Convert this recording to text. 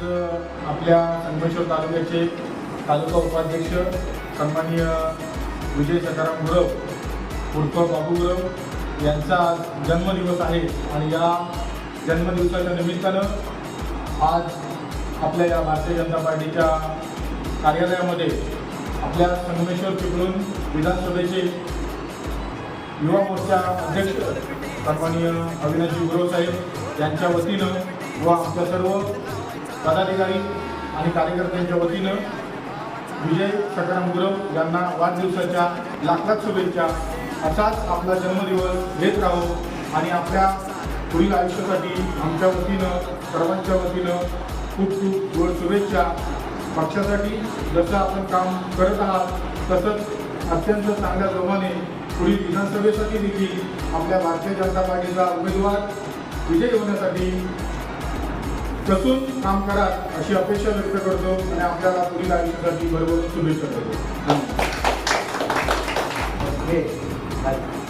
आज आपल्या संगमेश्वर तालुक्याचे तालुका उपाध्यक्ष सन्माननीय विजय सकाराम गुरव उर्फ बाबू गुरव यांचा आज जन्मदिवस आहे आणि या जन्मदिवसाच्या निमित्तानं आज आपल्या या भारतीय जनता पार्टीच्या कार्यालयामध्ये आपल्या संगमेश्वर चिपळूण विधानसभेचे युवा मोर्चा अध्यक्ष सन्माननीय अविनाशी गुरव साहेब यांच्या वतीनं व आमच्या सर्व पदाधिकारी आणि कार्यकर्त्यांच्या वतीनं विजय सकाराम गुरव यांना वाढदिवसाच्या लाख लाख शुभेच्छा. असाच आपला जन्मदिवस घेत राहू आणि आपल्या पुढील आयुष्यासाठी आमच्या वतीनं सर्वांच्या वतीनं खूप खूप गोड शुभेच्छा. पक्षासाठी जसं आपण काम करत आहात तसंच अत्यंत चांगल्या जोमाने पुढील विधानसभेसाठी देखील आपल्या भारतीय जनता पार्टीचा उमेदवार विजयी होण्यासाठी कसून काम करा अशी अपेक्षा व्यक्त करतो आणि आपल्याला पुढील आयुष्यासाठी बरोबर शुभेच्छा देतो.